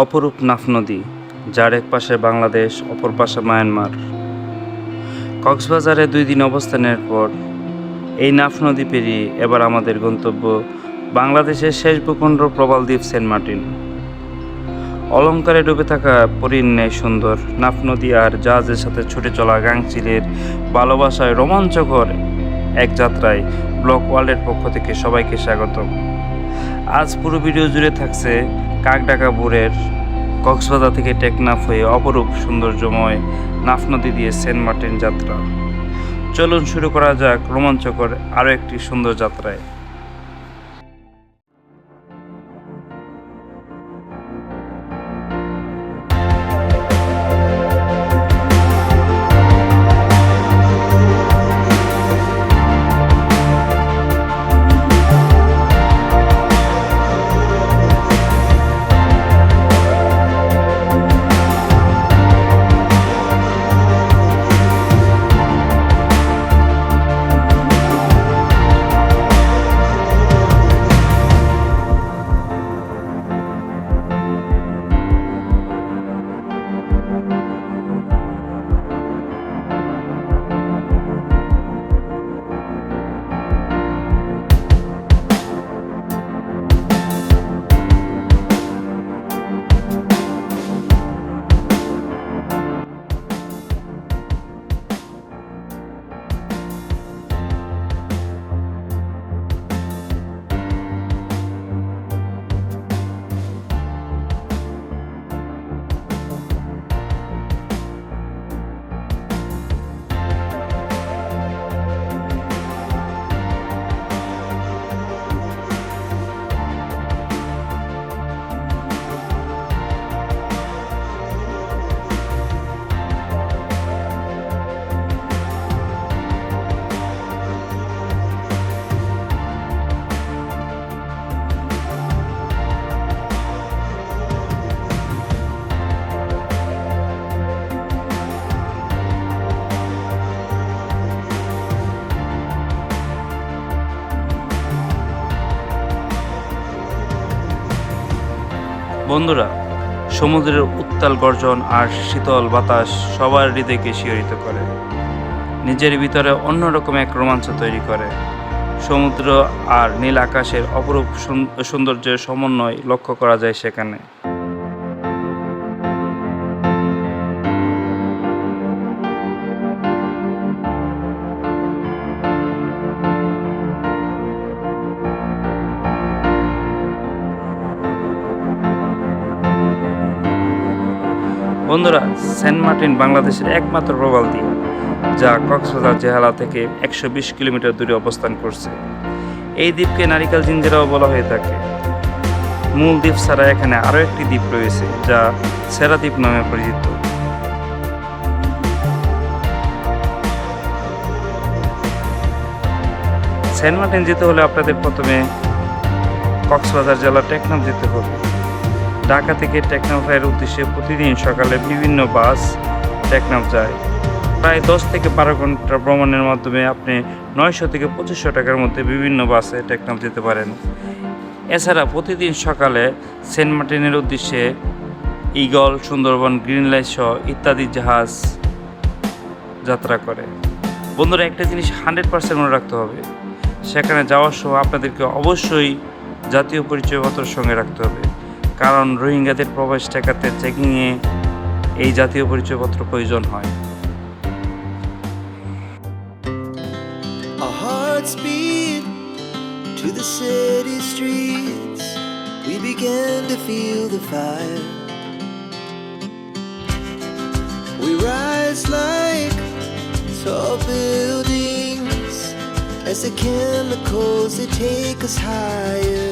অপরূপ নাফ নদী, যার এক পাশে বাংলাদেশ, অপর পাশে মায়ানমার। কক্সবাজারে দুই দিন অবস্থানের পর এই নাফ নদী পেরিয়ে এবার আমাদের গন্তব্য বাংলাদেশের শেষ ভূখণ্ড প্রবাল দ্বীপ সেন্ট মার্টিন। অলঙ্কারে ডুবে থাকা পরীর ন্যায় সুন্দর নাফ নদী আর জাহাজের সাথে ছুটে চলা গাংচিলের ভালোবাসায় রোমাঞ্চকর এক যাত্রায় ব্লক ওয়ার্ল্ডের পক্ষ থেকে সবাইকে স্বাগতম। আজ পুরো ভিডিও জুড়ে থাকছে কাকডাকাপুরের কক্সবাজার থেকে টেকনাফ হয়ে অপরূপ সৌন্দর্যময় নাফ নদী দিয়ে সেন্ট মার্টিন যাত্রা। চলুন শুরু করা যাক রোমাঞ্চকর আরও একটি সুন্দর যাত্রায়। বন্ধুরা, সমুদ্রের উত্তাল গর্জন আর শীতল বাতাস সবার হৃদয়কে শিহরিত করে। নিজের ভিতরে অন্যরকম এক রোমাঞ্চ তৈরি করে। সমুদ্র আর নীল আকাশের অপরূপ সৌন্দর্যের সমন্বয় লক্ষ্য করা যায় সেখানে। বন্ধুরা, সেন্ট মার্টিন বাংলাদেশের একমাত্র প্রবাল দ্বীপ, যা কক্সবাজার জেহালা থেকে একশো বিশ কিলোমিটার দূরে অবস্থান করছে। এই দ্বীপকে নারিকেল জিঞ্জিরাও বলা হয়ে থাকে। মূল দ্বীপ ছাড়া এখানে আরও একটি দ্বীপ রয়েছে, যা সেরা দ্বীপ নামে পরিচিত। সেন্ট মার্টিন যেতে হলে আপনাদের প্রথমে কক্সবাজার জেলার টেকনাম যেতে হবে। ঢাকা থেকে টেকনাফের উদ্দেশ্যে প্রতিদিন সকালে বিভিন্ন বাস টেকনাফ যায়। প্রায় দশ থেকে বারো ঘণ্টা ভ্রমণের মাধ্যমে আপনি নয়শো থেকে পঁচিশশো টাকার মধ্যে বিভিন্ন বাসে টেকনাফ যেতে পারেন। এছাড়া প্রতিদিন সকালে সেন্ট মার্টিনের উদ্দেশ্যে ইগল সুন্দরবন, গ্রিন লাইট সহ ইত্যাদি জাহাজ যাত্রা করে। বন্ধুরা, একটা জিনিস হান্ড্রেড পার্সেন্ট মনে রাখতে হবে। সেখানে যাওয়ার সময় আপনাদেরকে অবশ্যই জাতীয় পরিচয়পত্র সঙ্গে রাখতে হবে। কারণ রোহিঙ্গাদের প্রবেশ ঠেকাতে চেকিংয়ে এই জাতীয় পরিচয়পত্র প্রয়োজন হয় to the city streets. We began to feel the. We rise like tall buildings as the chemicals they take us higher.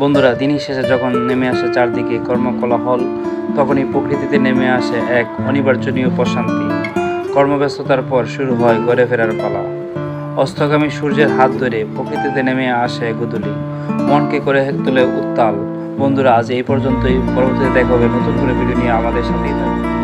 বন্ধুরা, দিনই শেষে যখন নেমে আসে চারদিকে কর্মকলাহল, তখনই প্রকৃতিতে নেমে আসে এক অনিবার্জনীয় প্রশান্তি। কর্মব্যস্ততার পর শুরু হয় ঘরে ফেরার পালা। অস্তগামী সূর্যের হাত ধরে প্রকৃতিতে নেমে আসে গুদুলি। মনকে করে তোলে উত্তাল। বন্ধুরা আজ এই পর্যন্তই। পরবর্তীতে দেখা হবে নতুন করে ভিডিও নিয়ে আমাদের সাথেই থাকুন।